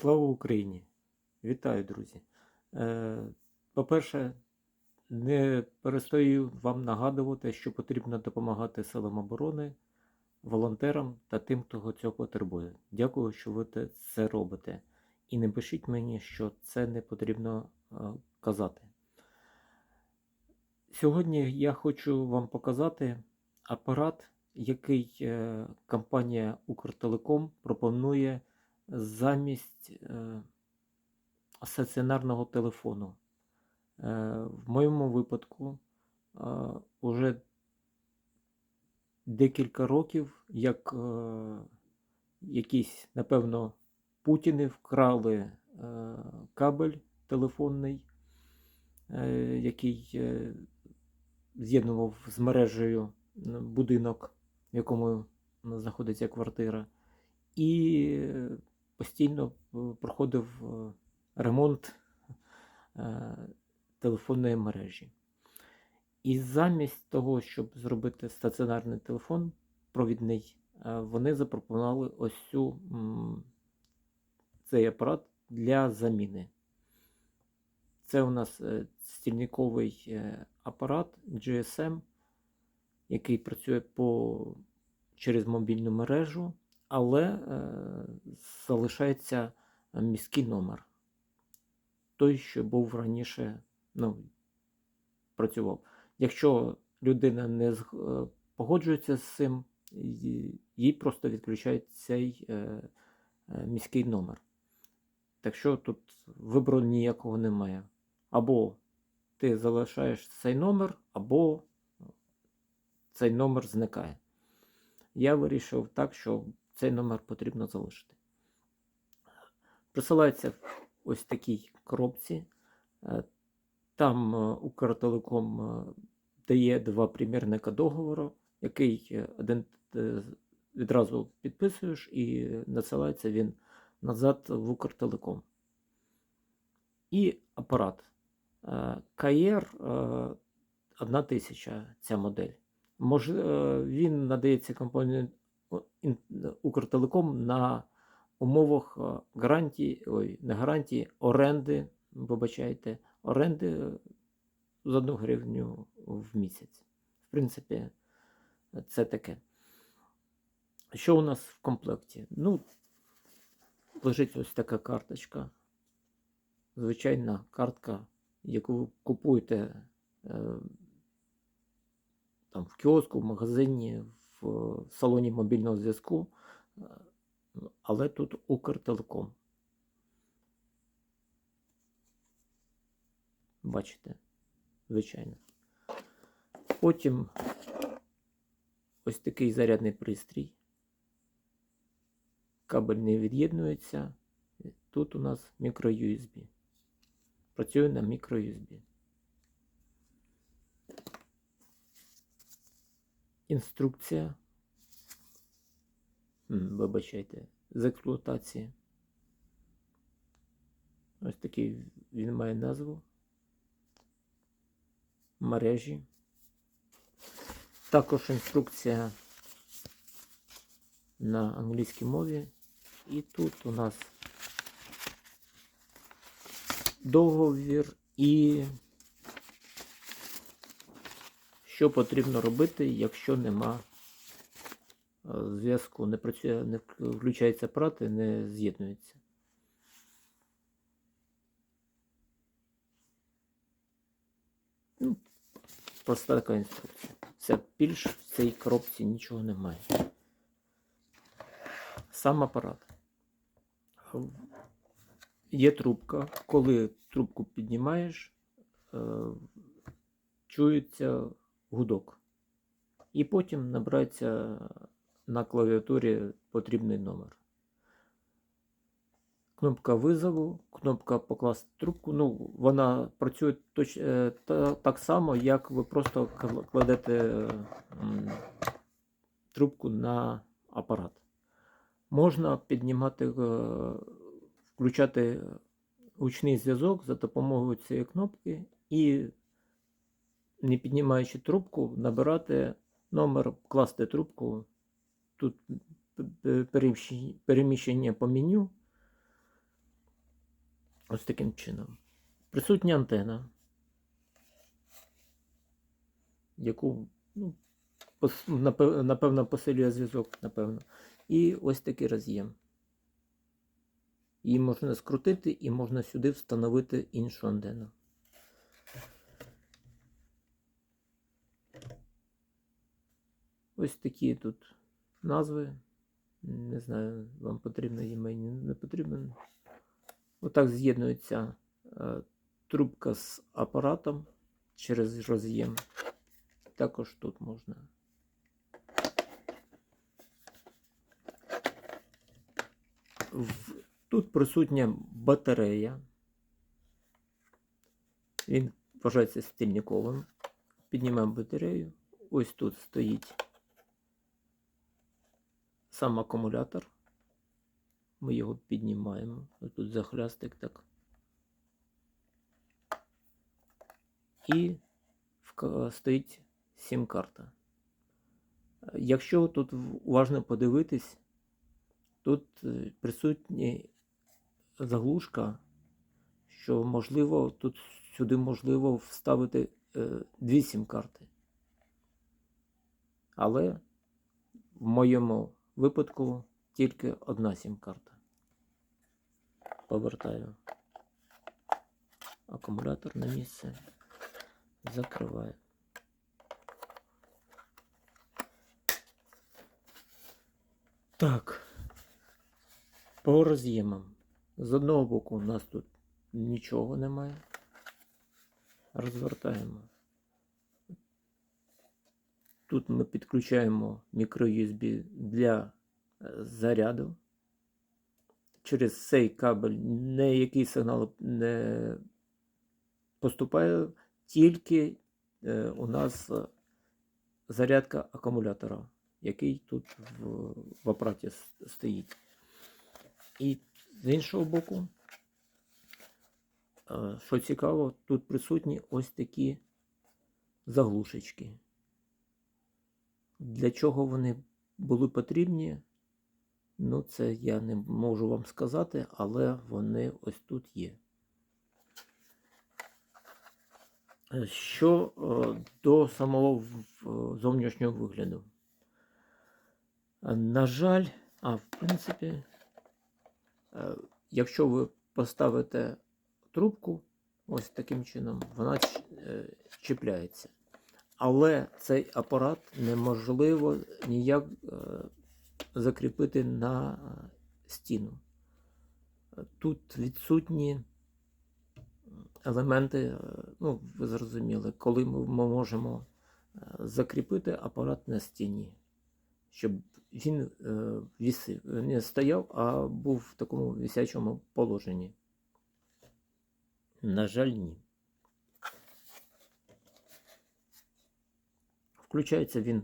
Слава Україні! Вітаю, друзі! Е, По-перше, не перестаю вам нагадувати, що потрібно допомагати силам оборони, волонтерам та тим, хто цього потребує. Дякую, що ви це робите. І не пишіть мені, що це не потрібно е, казати. Сьогодні я хочу вам показати апарат, який е, компанія Укртелеком пропонує замість е, стаціонарного телефону. Е, в моєму випадку е, уже декілька років, як е, якісь, напевно, Путіни вкрали е, кабель телефонний, е, який е, з'єднував з мережею будинок, в якому знаходиться квартира, і е, постійно е, проходив е, ремонт е, телефонної мережі. І замість того, щоб зробити стаціонарний телефон провідний, вони запропонували ось цю, цей апарат для заміни. Це у нас стільниковий апарат GSM, який працює по, через мобільну мережу, але е, залишається міський номер. Той, що був раніше, ну, працював. Якщо людина не е, погоджується з цим, їй просто відключають цей е, е, міський номер. Так що тут вибору ніякого немає. Або ти залишаєш цей номер, або цей номер зникає. Я вирішив так, що цей номер потрібно залишити. Присилається ось такій коробці. Е, Там е, Укртелеком е, дає два примірника договору, який один відразу підписуєш і надсилається він назад в Укртелеком. І апарат. КР 1000 ця модель. Мож, е, він надається Ін- Укртелеком на умовах е, гарантії, ой, не гарантії, оренди, вибачайте, оренди з 1 гривню в місяць. В принципі, це таке. Що у нас в комплекті? Ну, лежить ось така карточка. Звичайна картка, яку ви купуєте е, там, в кіоску, в магазині, в салоні мобільного зв'язку. Е, Але тут Укртелеком. Бачите, звичайно. Потім ось такий зарядний пристрій. Кабель не від'єднується. Тут у нас мікро-USB. Працює на мікро-USB. Інструкція. Вибачайте, з експлуатації. Ось такий він має назву. Мережі. Також інструкція на англійській мові. І тут у нас договір і що потрібно робити, якщо нема е, зв'язку, не працює, не включається апарат і не з'єднується. Ну, проста така інструкція. Все, більш в цій коробці нічого немає. Сам апарат. Є трубка. Коли трубку піднімаєш, е, чується гудок. І потім набирається на клавіатурі потрібний номер. Кнопка визову, кнопка покласти трубку. Ну, вона працює точ, е, та, так само, як ви просто кл- кладете трубку на апарат. Можна піднімати, е, включати гучний зв'язок за допомогою цієї кнопки і, не піднімаючи трубку, набирати номер, класти трубку. Тут переміщення по меню. Ось таким чином. Присутня антена, яку, ну, напевно, посилює зв'язок, напевно. І ось такий роз'єм. Її можна скрутити і можна сюди встановити іншу антенну. Ось такі тут назви. Не знаю, вам потрібно їм мені не потрібно. Отак з'єднується е, трубка з апаратом через роз'єм. Також тут можна. Тут присутня батарея. Він вважається стільниковим. Піднімаємо батарею. Ось тут стоїть сам акумулятор. Ми його піднімаємо. Тут захлястик так. І стоїть сім-карта. Якщо тут уважно подивитись, тут е, присутні заглушка, що можливо, тут сюди можливо вставити е, дві сім-карти. Але в моєму випадку тільки одна сім-карта. Повертаю акумулятор на місце, закриваю. Так, по роз'ємам. З одного боку у нас тут нічого немає. Розвертаємо. Тут ми підключаємо мікро-USB для е, заряду. Через цей кабель ніякий сигнал не поступає, тільки е, у нас е, зарядка акумулятора, який тут в, в апараті стоїть. І з іншого боку, що цікаво, тут присутні ось такі заглушечки. Для чого вони були потрібні? Ну, це я не можу вам сказати, але вони ось тут є. Що е, до самого зовнішнього вигляду. На жаль, а в принципі, е, якщо ви поставите трубку ось таким чином, вона е, чіпляється. Але цей апарат неможливо ніяк е, закріпити на е, стіну. Тут відсутні елементи, е, ну, ви зрозуміли, коли ми, можемо закріпити апарат на стіні, щоб він вісив, не стояв, а був в такому висячому положенні. На жаль, ні. Включається він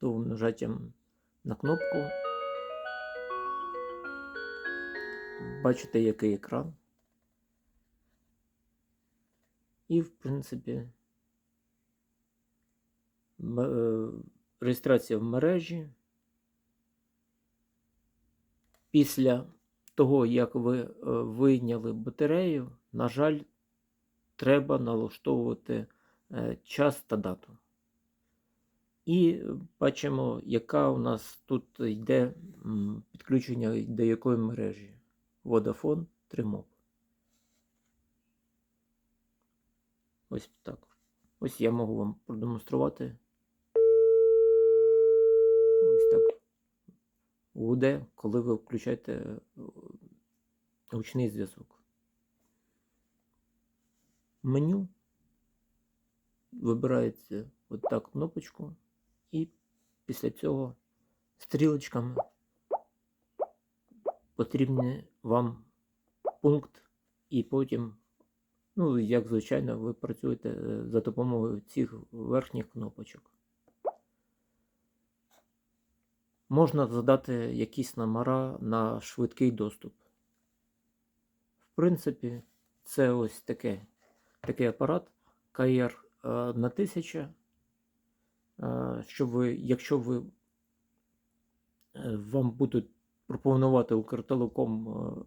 довгим нажаттям на кнопку. Бачите, який екран. І, в принципі, е, реєстрація в мережі. Після того, як ви е, вийняли батарею, на жаль, треба налаштовувати е, час та дату. І бачимо, яка у нас тут йде підключення до якої мережі. Vodafone Trimop. Ось так. Ось я можу вам продемонструвати. Ось так. Гуде, коли ви включаєте е, гучний зв'язок. Меню. Вибираєте отак кнопочку і після цього стрілочками потрібний вам пункт, і потім, ну, як звичайно, ви працюєте е, за допомогою цих верхніх кнопочок. Можна задати якісь номера на швидкий доступ. В принципі, це ось таке, такий апарат КР е, на 1000. Е, Щоб ви, якщо ви е, вам будуть пропонувати Укртелеком е,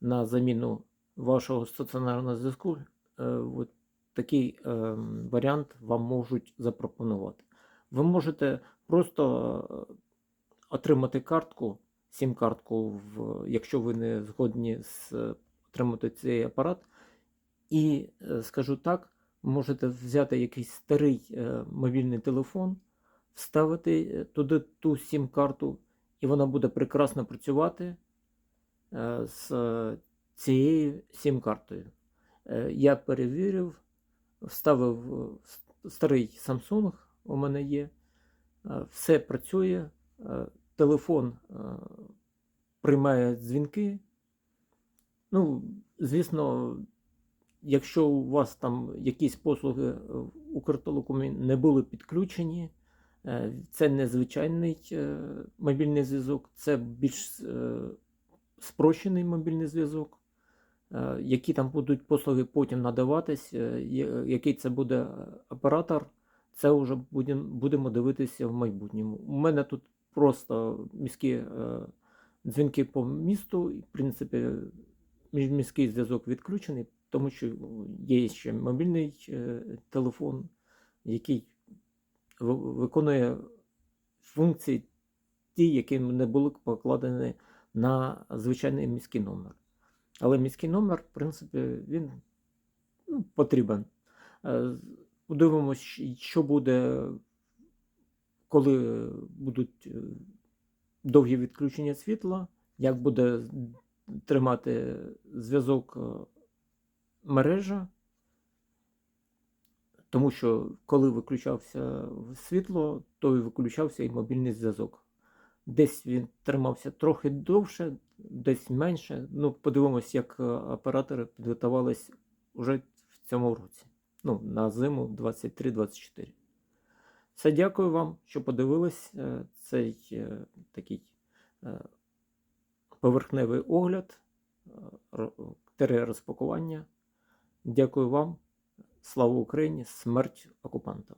на заміну вашого стаціонарного зв'язку, от такий варіант вам можуть запропонувати. Ви можете просто отримати картку, сім-картку, якщо ви не згодні з отримати цей апарат. І скажу так, можете взяти якийсь старий е, мобільний телефон, вставити е, туди ту сім-карту, і вона буде прекрасно працювати е, з е, цією сім-картою. Е, Я перевірив, вставив е, старий Samsung, у мене є, е, все працює, е, телефон е, приймає дзвінки. Ну, звісно, якщо у вас там якісь послуги в Укртелекомі не були підключені, е, це не звичайний е, мобільний зв'язок, це більш е, спрощений мобільний зв'язок. Е, Які там будуть послуги потім надаватись, е, який це буде оператор, це вже будемо, дивитися в майбутньому. У мене тут просто міські е, дзвінки по місту, в принципі, міський зв'язок відключений, тому що є ще мобільний е, телефон, який виконує функції ті, які не були покладені на звичайний міський номер. Але міський номер, в принципі, він ну, потрібен. Е, Подивимось, що буде, коли будуть е, довгі відключення світла, як буде тримати зв'язок е, мережа. Тому що коли виключався світло, то і виключався і мобільний зв'язок. Десь він тримався трохи довше, десь менше. Ну, подивимось, як е, оператори підготувались уже в цьому році. Ну, на зиму 23-24. Все, дякую вам, що подивились е, цей е, такий поверхневий огляд, розпакування. Дякую вам. Слава Україні! Смерть окупантам!